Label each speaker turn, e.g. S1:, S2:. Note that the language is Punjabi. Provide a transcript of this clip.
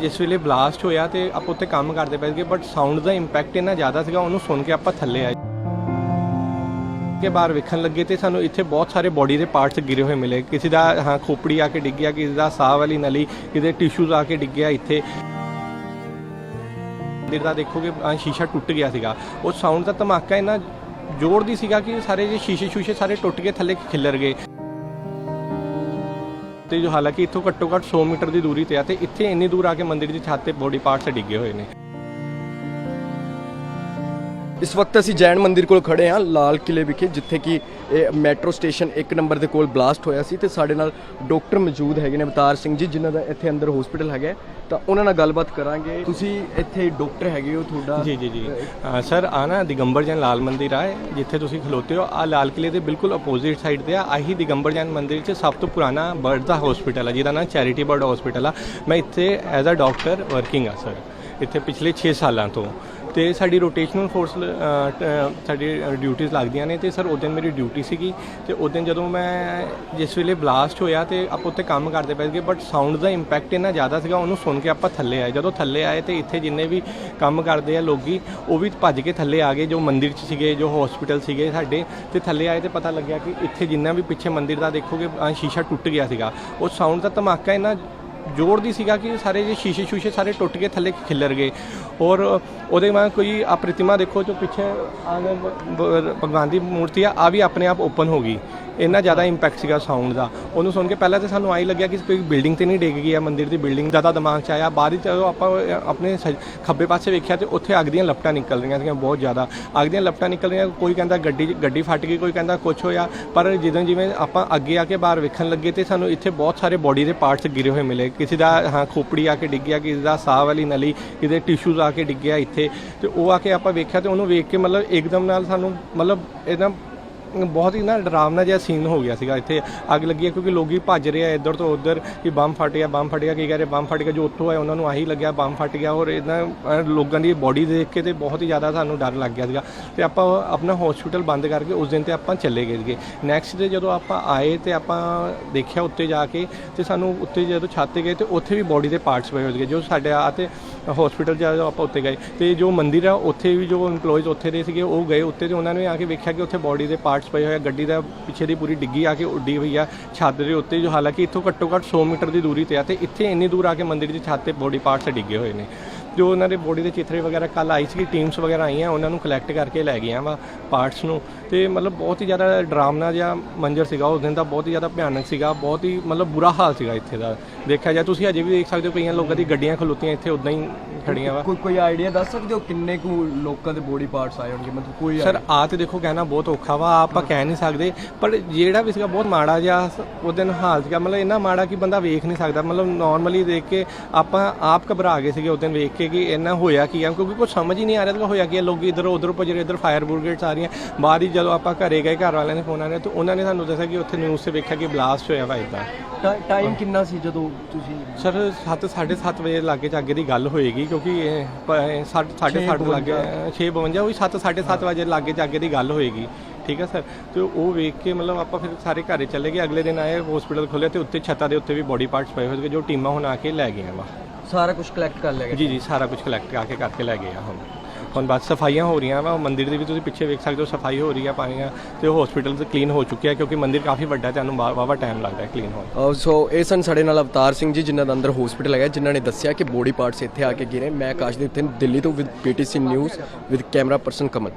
S1: ਜਿਸ ਵੇਲੇ ਬਲਾਸਟ ਹੋਇਆ ਤੇ ਆਪਾਂ ਉੱਤੇ ਕੰਮ ਕਰਦੇ ਪਏ ਸੀਗੇ ਬਟ ਸਾਊਂਡ ਦਾ ਇੰਪੈਕਟ ਇੰਨਾ ਜ਼ਿਆਦਾ ਸੀਗਾ, ਉਹਨੂੰ ਸੁਣ ਕੇ ਆਪਾਂ ਥੱਲੇ ਆਏ। ਕੇ ਬਾਹਰ ਵੇਖਣ ਲੱਗੇ ਤੇ ਸਾਨੂੰ ਇੱਥੇ ਬਹੁਤ ਸਾਰੇ ਬੋਡੀ ਦੇ ਪਾਰਟਸ ਗਿਰੇ ਹੋਏ ਮਿਲੇ। ਕਿਸੇ ਦਾ, ਹਾਂ, ਖੋਪੜੀ ਆ ਕੇ ਡਿੱਗਿਆ ਕਿਸੇ ਦਾ ਸਾਹ ਵਾਲੀ ਨਲੀ, ਕਿਸੇ ਟਿਸ਼ੂਜ਼ ਆ ਕੇ ਡਿੱਗਿਆ ਇੱਥੇ। ਦੇਰ ਦਾ ਦੇਖੋਗੇ ਸ਼ੀਸ਼ਾ ਟੁੱਟ ਗਿਆ ਸੀਗਾ। ਉਹ ਸਾਊਂਡ ਦਾ ਧਮਾਕਾ ਇੰਨਾ ਜ਼ੋਰ ਦੀ ਸੀਗਾ ਕਿ ਸਾਰੇ ਜੇ ਸ਼ੀਸ਼ੇ ਸ਼ੂਸ਼ੇ ਸਾਰੇ ਟੁੱਟ ਕੇ ਥੱਲੇ ਖਿਲਰ ਗਏ। ਤੇ ਜੋ ਹਾਲਾਂਕਿ ਇੱਥੋਂ ਘੱਟੋ ਘੱਟ 100 ਮੀਟਰ ਦੀ ਦੂਰੀ ਤੇ ਆ ਤੇ ਇੱਥੇ ਇੰਨੀ ਦੂਰ ਆ ਕੇ ਮੰਦਿਰ ਦੀ ਛੱਤ ਤੇ ਬੋਡੀ ਪਾਰਟਸ ਡਿੱਗੇ ਹੋਏ ਨੇ।
S2: ਇਸ ਵਕਤ ਅਸੀਂ ਜੈਨ ਮੰਦਿਰ ਕੋਲ ਖੜੇ ਹਾਂ ਲਾਲ ਕਿਲੇ ਵਿਖੇ ਜਿੱਥੇ ਕਿ ਇਹ ਮੈਟਰੋ ਸਟੇਸ਼ਨ 1 ਨੰਬਰ ਦੇ ਕੋਲ ਬਲਾਸਟ ਹੋਇਆ ਸੀ ਤੇ ਸਾਡੇ ਨਾਲ ਡਾਕਟਰ ਮੌਜੂਦ ਹੈਗੇ ਨੇ ਅਵਤਾਰ ਸਿੰਘ ਜੀ ਜਿਨ੍ਹਾਂ ਦਾ ਇੱਥੇ ਅੰਦਰ ਹਸਪੀਟਲ ਹੈਗਾ। ਤਾਂ ਉਹਨਾਂ ਨਾਲ ਗੱਲਬਾਤ ਕਰਾਂਗੇ। ਤੁਸੀਂ ਇੱਥੇ ਡਾਕਟਰ ਹੈਗੇ ਹੋ ਤੁਹਾਡਾ?
S1: ਜੀ ਜੀ ਜੀ। ਸਰ ਆ ਨਾ ਦਿਗੰਬਰ ਜੈਨ ਲਾਲ ਮੰਦਿਰ ਆ ਜਿੱਥੇ ਤੁਸੀਂ ਖਲੋਤੇ ਹੋ ਆ ਲਾਲ ਕਿਲੇ ਦੇ ਬਿਲਕੁਲ ਆਪੋਜ਼ਿਟ ਸਾਈਡ ਤੇ ਆ। ਆਹੀ ਦਿਗੰਬਰ ਜੈਨ ਮੰਦਿਰ 'ਚ ਸਭ ਤੋਂ ਪੁਰਾਣਾ ਬਰਡ ਦਾ ਹਸਪੀਟਲ ਆ ਜਿਹਦਾ ਨਾਮ ਚੈਰਿਟੀ ਬਰਡ ਹਸਪੀਟਲ ਆ। ਮੈਂ ਇੱਥੇ ਐਜ਼ ਅ ਡਾਕਟਰ ਵਰਕਿੰਗ ਆ ਸਰ। ਇੱਥੇ ਪਿਛਲੇ 6 ਸਾਲਾਂ ਤੋਂ। ਤੇ ਸਾਡੀ ਰੋਟੇਸ਼ਨਲ ਫੋਰਸ ਸਾਡੀ ਡਿਊਟੀਆਂ ਲੱਗਦੀਆਂ ਨੇ ਤੇ ਸਰ ਉਸ ਦਿਨ ਮੇਰੀ ਡਿਊਟੀ ਸੀਗੀ ਤੇ ਉਸ ਦਿਨ ਜਦੋਂ ਮੈਂ ਜਿਸ ਵੇਲੇ ਬਲਾਸਟ ਹੋਇਆ ਤੇ ਆਪਾਂ ਉੱਤੇ ਕੰਮ ਕਰਦੇ ਪਏ ਸੀਗੇ ਬਟ ਸਾਊਂਡ ਦਾ ਇੰਪੈਕਟ ਇੰਨਾ ਜ਼ਿਆਦਾ ਸੀਗਾ, ਉਹਨੂੰ ਸੁਣ ਕੇ ਆਪਾਂ ਥੱਲੇ ਆਏ। ਜਦੋਂ ਥੱਲੇ ਆਏ ਤੇ ਇੱਥੇ ਜਿੰਨੇ ਵੀ ਕੰਮ ਕਰਦੇ ਆ ਲੋਕੀ, ਉਹ ਵੀ ਭੱਜ ਕੇ ਥੱਲੇ ਆ ਗਏ, ਜੋ ਮੰਦਿਰ 'ਚ ਸੀਗੇ, ਜੋ ਹਸਪੀਟਲ ਸੀਗੇ ਸਾਡੇ, ਤੇ ਥੱਲੇ ਆਏ ਤੇ ਪਤਾ ਲੱਗਿਆ ਕਿ ਇੱਥੇ ਜਿੰਨਾ ਵੀ ਪਿੱਛੇ ਮੰਦਿਰ ਦਾ ਦੇਖੋਗੇ ਸ਼ੀਸ਼ਾ ਟੁੱਟ ਗਿਆ ਸੀਗਾ। ਉਹ ਸਾਊਂਡ ਦਾ ਧਮਾਕਾ ਇੰਨਾ ਜ਼ੋਰ ਦੀ ਸੀਗਾ ਕਿ ਸਾਰੇ ਜੇ ਸ਼ੀਸ਼ੇ ਸ਼ੂਸ਼ੇ ਸਾਰੇ ਟੁੱਟ ਕੇ ਥੱਲੇ ਖਿਲਰ ਗਏ। ਔਰ ਉਹਦੇ ਮੈਂ ਕੋਈ ਆ ਪ੍ਰਤਿਮਾ ਦੇਖੋ ਜੋ ਪਿੱਛੇ ਆ ਭਗਵਾਨ ਦੀ ਮੂਰਤੀ ਆ ਆ ਵੀ ਆਪਣੇ ਆਪ ਓਪਨ ਹੋ ਗਈ। ਇੰਨਾ ਜ਼ਿਆਦਾ ਇੰਪੈਕਟ ਸੀਗਾ ਸਾਊਂਡ ਦਾ। ਉਹਨੂੰ ਸੁਣ ਕੇ ਪਹਿਲਾਂ ਤੇ ਸਾਨੂੰ ਆਈ ਲੱਗਿਆ ਕਿ ਕੋਈ ਬਿਲਡਿੰਗ ਤੇ ਨਹੀਂ ਡਿੱਗ ਗਈ ਆ, ਮੰਦਿਰ ਦੀ ਬਿਲਡਿੰਗ ਜ਼ਿਆਦਾ ਦਿਮਾਗ 'ਚ ਆਇਆ। ਬਾਅਦ ਵਿੱਚ ਜਦੋਂ ਆਪਾਂ ਆਪਣੇ ਸੱਜ- ਖੱਬੇ ਪਾਸੇ ਵੇਖਿਆ ਤੇ ਉੱਥੇ ਅੱਗ ਦੀਆਂ ਲਪਟਾਂ ਨਿਕਲ ਰਹੀਆਂ ਸੀਗੀਆਂ ਬਹੁਤ ਜ਼ਿਆਦਾ। ਅੱਗ ਦੀਆਂ ਲਪਟਾਂ ਨਿਕਲ ਰਹੀਆਂ, ਕੋਈ ਕਹਿੰਦਾ ਗੱਡੀ ਗੱਡੀ ਫਟ ਗਈ, ਕੋਈ ਕਹਿੰਦਾ ਕੁਝ ਹੋਇਆ। ਪਰ ਜਦੋਂ ਜਿਵੇਂ ਆਪਾਂ ਅੱਗੇ ਆ ਕੇ ਬਾਹਰ ਵੇਖਣ ਲੱਗੇ ਤੇ ਸਾਨੂੰ ਇੱਥੇ ਬਹੁਤ ਸਾਰੇ ਬੋਡੀ ਦੇ ਪਾਰਟਸ ਗਿਰੇ ਹੋਏ ਮਿਲੇ। ਕਿਸੇ ਦਾ, ਹਾਂ, ਖੋਪੜੀ ਆ ਕੇ ਡਿੱਗਿਆ ਕਿਸੇ ਦਾ ਸਾਹ ਵਾਲੀ ਨਲੀ, ਕਿਸੇ ਟਿਸ਼ੂਜ਼ ਆ ਕੇ ਡਿੱਗਿਆ ਇੱਥੇ। ਤੇ ਉਹ ਆ ਕੇ ਆਪਾਂ ਵੇਖਿਆ ਤੇ ਉਹਨੂੰ ਵੇਖ ਕੇ ਮਤਲਬ ਇੱਕਦਮ ਨਾਲ ਸਾਨੂੰ, ਮਤਲਬ ਇਹਦਾ ਬਹੁਤ ਹੀ ਨਾ ਡਰਾਵਨਾ ਜਿਹਾ ਸੀਨ ਹੋ ਗਿਆ ਸੀਗਾ ਇੱਥੇ। ਅੱਗ ਲੱਗੀ ਹੈ ਕਿਉਂਕਿ ਲੋਕੀ ਭੱਜ ਰਹੇ ਆ ਇੱਧਰ ਤੋਂ ਉੱਧਰ ਕਿ ਬੰਮ ਫਟ ਗਿਆ ਬੰਮ ਫਟ ਗਿਆ, ਕੀ ਕਹਿ ਰਹੇ ਬੰਮ ਫਟ ਗਿਆ, ਜੋ ਉੱਥੋਂ ਆਏ ਉਹਨਾਂ ਨੂੰ ਆਹੀ ਲੱਗਿਆ ਬੰਮ ਫਟ ਗਿਆ ਔਰ ਇਹਨਾਂ ਲੋਕਾਂ ਦੀ ਬੋਡੀ ਦੇਖ ਕੇ ਤੇ ਬਹੁਤ ਹੀ ਜ਼ਿਆਦਾ ਸਾਨੂੰ ਡਰ ਲੱਗ ਗਿਆ ਸੀਗਾ। ਤੇ ਆਪਾਂ ਆਪਣਾ ਹਸਪੀਟਲ ਬੰਦ ਕਰਕੇ ਉਸ ਦਿਨ ਤੇ ਆਪਾਂ ਚੱਲੇ ਗਏ ਸੀਗੇ। ਨੈਕਸਟ ਡੇ ਜਦੋਂ ਆਪਾਂ ਆਏ ਤੇ ਆਪਾਂ ਦੇਖਿਆ ਉੱਤੇ ਜਾ ਕੇ ਤੇ ਸਾਨੂੰ ਉੱਤੇ ਜਦੋਂ ਛਾਤੇ ਗਏ ਤੇ ਉੱਥੇ ਵੀ ਬੋਡੀ ਦੇ ਪਾਰਟਸ ਪਏ ਹੋਏ ਸੀਗੇ। ਜੋ ਸਾਡੇ ਆ ਤੇ ਹਸਪੀਟਲ ਜਦੋਂ ਆਪਾਂ ਉੱਤੇ ਗਏ ਤੇ ਜੋ ਮੰਦਿਰ ਆ, ਉੱਥੇ ਵੀ ਜੋ EMPLOYEES ਉੱਥੇ ਦੇ ਸੀਗੇ, ਉਹ ਗਏ ਉੱਤੇ ਤੇ ਉਹਨਾਂ ਨੇ ਆ ਕੇ ਵੇਖਿਆ ਕਿ ਉੱਥੇ ਬੋਡੀ ਦੇ ਪਾਰਟ ਪਾਰਟਸ ਪਏ ਹੋਏ ਆ, ਗੱਡੀ ਦਾ ਪਿੱਛੇ ਦੀ ਪੂਰੀ ਡਿੱਗੀ ਆ ਕੇ ਉੱਡੀ ਹੋਈ ਆ, ਛੱਤ ਦੇ ਉੱਤੇ ਜੋ ਹਾਲਾਂਕਿ ਇੱਥੋਂ ਘੱਟੋ ਘੱਟ 100 ਮੀਟਰ ਦੀ ਦੂਰੀ ਤੇ ਆ ਤੇ ਇੱਥੇ ਇੰਨੀ ਦੂਰ ਆ ਕੇ ਮੰਦਿਰ ਦੀ ਛੱਤ ਤੇ ਬੋਡੀ ਪਾਰਟਸ ਡਿੱਗੇ ਹੋਏ ਨੇ। ਜੋ ਉਹਨਾਂ ਦੇ ਬੋਡੀ ਦੇ ਚਿੱਤਰੇ ਵਗੈਰਾ ਕੱਲ ਆਈ ਸੀ ਟੀਮਸ ਵਗੈਰਾ ਆਈਆਂ ਉਹਨਾਂ ਨੂੰ ਕਲੈਕਟ ਕਰਕੇ ਲੈ ਗਈਆਂ ਵਾ ਪਾਰਟਸ ਨੂੰ। ਤੇ ਮਤਲਬ ਬਹੁਤ ਹੀ ਜ਼ਿਆਦਾ ਡਰਾਮਨਾ ਜਿਹਾ ਮੰਜ਼ਰ ਸੀਗਾ ਉਸ ਦਿਨ ਦਾ ਬਹੁਤ ਹੀ ਜ਼ਿਆਦਾ ਭਿਆਨਕ ਸੀਗਾ ਬਹੁਤ ਹੀ ਮਤਲਬ ਬੁਰਾ ਹਾਲ ਸੀਗਾ ਇੱਥੇ ਦਾ। ਦੇਖਿਆ ਜਾ ਤੁਸੀਂ ਅਜੇ ਵੀ ਦੇਖ ਸਕਦੇ ਹੋ ਕਈਆਂ ਲੋਕਾਂ ਦੀ ਗੱਡੀਆਂ ਖਲੋਤੀਆਂ ਇੱਥੇ ਉਦਾਂ ਹੀ ਖੜੀਆਂ ਵਾ।
S2: ਕੋਈ ਕੋਈ ਆਈਡੀਆ ਦੱਸ ਸਕਦੇ ਹੋ ਕਿੰਨੇ ਕੁ ਲੋਕਾਂ ਦੇ ਬੋਡੀ ਪਾਰਟਸ ਆਏ ਹੋਣਗੇ? ਮਤਲਬ ਕੋਈ
S1: ਸਰ ਆ ਤੇ ਦੇਖੋ ਕਹਿਣਾ ਬਹੁਤ ਔਖਾ ਵਾ ਆਪਾਂ ਕਹਿ ਨਹੀਂ ਸਕਦੇ ਪਰ ਜਿਹੜਾ ਵੀ ਸੀਗਾ ਬਹੁਤ ਮਾੜਾ ਜਿਹਾ ਉਹ ਦਿਨ ਹਾਲ ਸੀਗਾ। ਮਤਲਬ ਇੰਨਾ ਮਾੜਾ ਕਿ ਬੰਦਾ ਵੇਖ ਨਹੀਂ ਸਕਦਾ। ਮਤਲਬ ਨਾਰਮਲੀ ਦੇਖ ਕੇ ਆਪਾਂ ਆਪ ਘਬਰਾ ਗਏ ਸੀਗੇ ਉਸ ਦਿਨ ਵੇਖ ਕੇ ਕਿ ਇੰਨਾ ਹੋਇਆ ਕੀ ਆ ਕਿਉਂਕਿ ਕੁਝ ਸਮਝ ਹੀ ਨਹੀਂ ਆ ਰਿਹਾ ਸੀਗਾ ਹੋਇਆ ਕੀ ਆ। ਲੋਕ ਇਧਰ ਉਧਰ ਭੱਜ ਰਹੇ ਇਧਰ ਫਾਇਰ ਬ੍ਰਿਗੇਡਸ ਆ ਰਹੀਆਂ। ਬਾਅਦ ਹੀ ਜਦੋਂ ਆਪਾਂ ਘਰੇ ਗਏ ਘਰ ਵਾਲਿਆਂ ਨੇ ਫੋਨ ਆ ਰਿਹਾ ਤੇ ਉਹਨਾਂ ਨੇ ਸਾਨੂੰ ਦੱਸਿਆ ਕਿ ਉੱਥੇ ਨਿਊਜ਼ ਤੇ ਵੇਖਿਆ ਕਿ ਬਲਾਸਟ ਹੋਇਆ ਵਾ ਇਦਾਂ।
S2: ਟਾਈਮ ਕਿੰਨਾ ਸੀ ਜਦੋਂ ਤੁਸੀਂ?
S1: ਸਰ 7 7:30 ਵਜੇ ਲਾਗੇ ਚ ਅੱਗੇ ਦੀ ਗੱਲ ਹੋਏਗੀ ਕਿਉਂਕਿ 7:30 ਲੱਗੇ 6:52 ਉਹੀ 7 7:30 ਵਜੇ ਲਾਗੇ ਚ ਅੱਗੇ ਦੀ ਗੱਲ ਹੋਏਗੀ। ਠੀਕ ਹੈ ਸਰ? ਤੇ ਉਹ ਵੇਖ ਕੇ ਮਤਲਬ ਆਪਾਂ ਫਿਰ ਸਾਰੇ ਘਰੇ ਚਲੇ ਗਏ ਅਗਲੇ ਦਿਨ ਆਏ ਹਸਪੀਟਲ ਖੋਲਿਆ ਤੇ ਉੱਤੇ ਛੱਤਾਂ ਦੇ ਉੱਤੇ ਵੀ ਬੋਡੀ ਪਾਰਟਸ ਪਏ ਹੋਏ ਸੀਗੇ ਜੋ ਟੀਮਾਂ ਹੁਣ ਆ ਕੇ ਲੈ ਗਈਆਂ ਵਾ।
S2: ਸਾਰਾ ਕੁਝ ਕਲੈਕਟ ਕਰ ਲਿਆ
S1: ਜੀ ਜੀ ਸਾਰਾ ਕੁਝ ਕਲੈਕਟ ਕਰਕੇ ਕਰਕੇ ਲੈ ਗਏ ਆ ਹੁਣ। ਹੁਣ ਬਸ ਸਫਾਈਆਂ ਹੋ ਰਹੀਆਂ ਵਾ ਮੰਦਿਰ ਦੀ ਵੀ ਤੁਸੀਂ ਪਿੱਛੇ ਵੇਖ ਸਕਦੇ ਹੋ ਸਫ਼ਾਈ ਹੋ ਰਹੀ ਆ ਪਾਣੀਆਂ ਤੇ ਉਹ ਹਸਪੀਟਲ ਤੇ ਕਲੀਨ ਹੋ ਚੁੱਕਿਆ ਕਿਉਂਕਿ ਮੰਦਿਰ ਕਾਫੀ ਵੱਡਾ ਤੇ ਸਾਨੂੰ ਵਾਵਾ ਟਾਈਮ ਲੱਗਦਾ ਹੈ ਕਲੀਨ ਹੋਣ।
S2: ਸੋ ਇਹ ਸਨ ਸਾਡੇ ਨਾਲ ਅਵਤਾਰ ਸਿੰਘ ਜੀ ਜਿਨ੍ਹਾਂ ਦਾ ਅੰਦਰ ਹਸਪੀਟਲ ਹੈਗਾ ਜਿਨ੍ਹਾਂ ਨੇ ਦੱਸਿਆ ਕਿ ਬੋਡੀ ਪਾਰਟਸ ਇੱਥੇ ਆ ਕੇ ਗਿਰੇ। ਮੈਂ ਆਕਾਸ਼ਦੀਪ ਸਿੰਘ ਦਿੱਲੀ ਤੋਂ with PTC News with camera person Kamal.